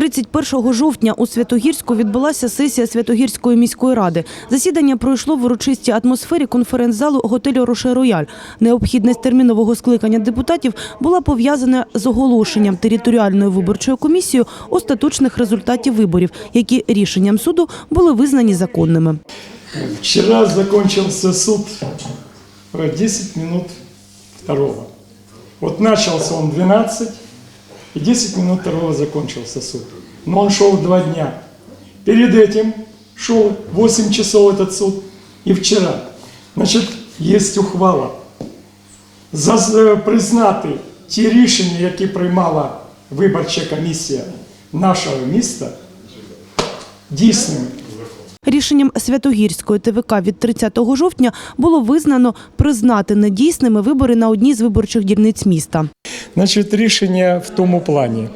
31 жовтня у Святогірську відбулася сесія Святогірської міської ради. Засідання пройшло в урочистій атмосфері конференц-залу готелю Роше Рояль. Необхідність термінового скликання депутатів була пов'язана з оголошенням територіальною виборчою комісією остаточних результатів виборів, які рішенням суду були визнані законними. Вчера закончился суд в 10 минут второго. Вот начался он в 12, и 10 минут второго закончился суд. Но он шел два дня. Перед этим шел 8 часов этот суд и вчера. Значит, есть ухвала. За, е, признати ті рішення, які приймала виборча комісія нашого міста, дійсними. Рішенням Святогірської ТВК від 30 жовтня було визнано признати недійсними вибори на одній з виборчих дільниць міста. Значить, рішення в тому плані.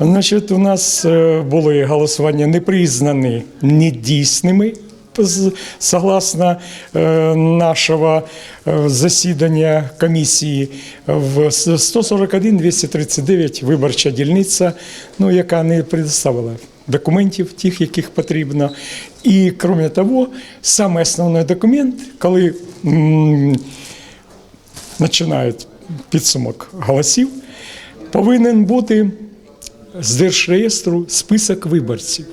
Значить, у нас е, були голосування не признані недійсними. Согласно е, нашого е, засідання комісії в 141-239 виборча дільниця, ну, яка не предоставила документів, тих, яких потрібно. І крім того, саме основний документ, коли починають підсумок голосів, повинен бути з держреєстру список виборців,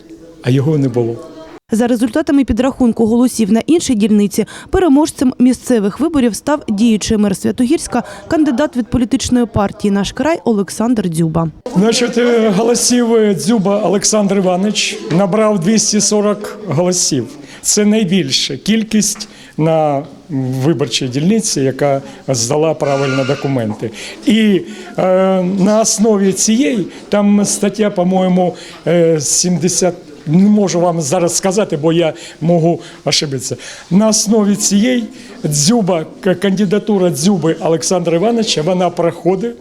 а його не було. За результатами підрахунку голосів на іншій дільниці переможцем місцевих виборів став діючий мер Святогірська, кандидат від політичної партії Наш край Олександр Дзюба. Значить, е, голосів е, Дзюба Олександр Іванович набрав 240 голосів. Це найбільша кількість на виборчій дільниці, яка здала правильно документи. І е, на основі цієї там стаття, по-моєму, е, 70 не можу вам зараз сказати, бо я можу ошибитися. На основі цієї дзюба, кандидатура дзюби Олександра Івановича, вона проходить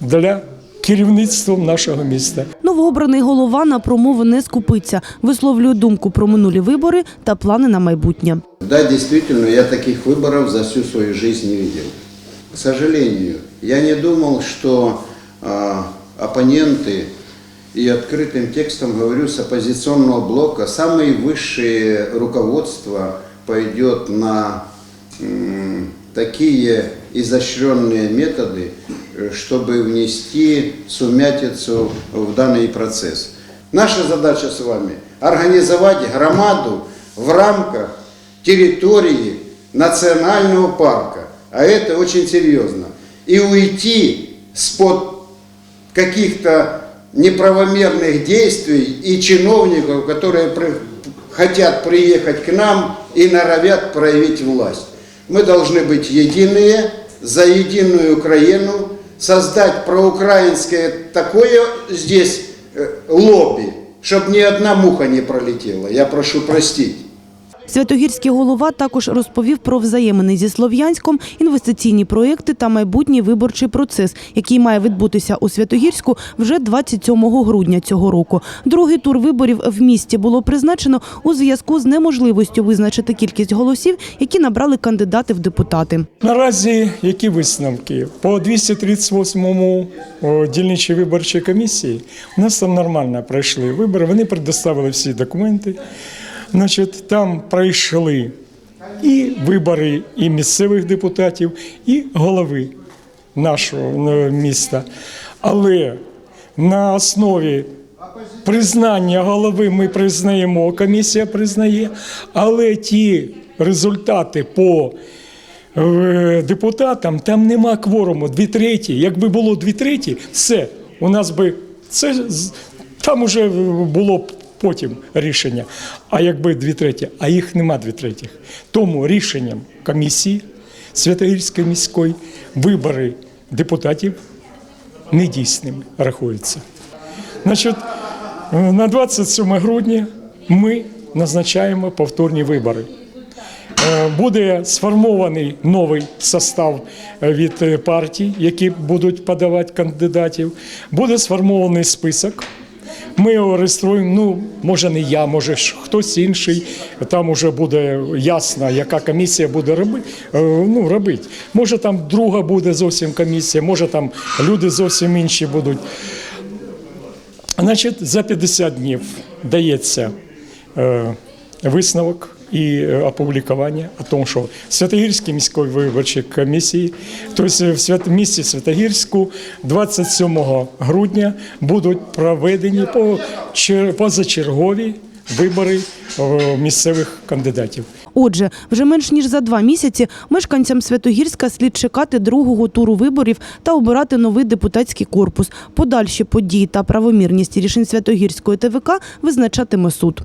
для керівництва нашого міста. Новообраний голова на промови не скупиться, висловлює думку про минулі вибори та плани на майбутнє. Да, действительно, я таких выборов за всю свою жизнь не видел. К сожалению, я не думал, что а, оппоненты, и открытым текстом говорю, с оппозиционного блока самое высшее руководство пойдет на м, такие изощренные методы, э, чтобы внести сумятицу в данный процесс. Наша задача с вами – организовать громаду в рамках территории национального парка, а это очень серьезно, и уйти с-под каких-то неправомерных действий и чиновников, которые при- хотят приехать к нам и норовят проявить власть. Мы должны быть единые, за единую Украину, создать проукраинское такое здесь э, лобби, чтобы ни одна муха не пролетела. Я прошу простить. Святогірський голова також розповів про взаємини зі Слов'янськом, інвестиційні проєкти та майбутній виборчий процес, який має відбутися у Святогірську вже 27 грудня цього року. Другий тур виборів в місті було призначено у зв'язку з неможливістю визначити кількість голосів, які набрали кандидати в депутати. Наразі які висновки? По 238-му о, дільничій виборчій комісії у нас там нормально пройшли вибори. Вони предоставили всі документи. Значить, там пройшли і вибори і місцевих депутатів, і голови нашого е, міста. Але на основі признання голови ми признаємо, комісія признає, але ті результати по е, депутатам там нема кворуму, дві треті. Якби було дві треті, все, у нас би це там уже було б потім рішення. А якби дві треті, а їх нема дві третіх. Тому рішенням комісії Святогірської міської вибори депутатів недійсними рахуються. Значить, е, на 27 грудня ми назначаємо повторні вибори. Е, Буде сформований новий состав е, від партій, які будуть подавати кандидатів. Буде сформований список. Ми його реєструємо. Ну, може, не я, може хтось інший. Там вже буде ясно, яка комісія буде роби, е, ну, робити. Може, там друга буде зовсім комісія, може там люди зовсім інші будуть. Значить, за 50 днів дається е, висновок і е, опублікування о тому, що Святогірській міської виборчій комісії, тобто в місті Святогірську 27 грудня будуть проведені по, чер- позачергові вибори е, місцевих кандидатів. Отже, вже менш ніж за два місяці мешканцям Святогірська слід чекати другого туру виборів та обирати новий депутатський корпус. Подальші події та правомірність рішень Святогірської ТВК визначатиме суд.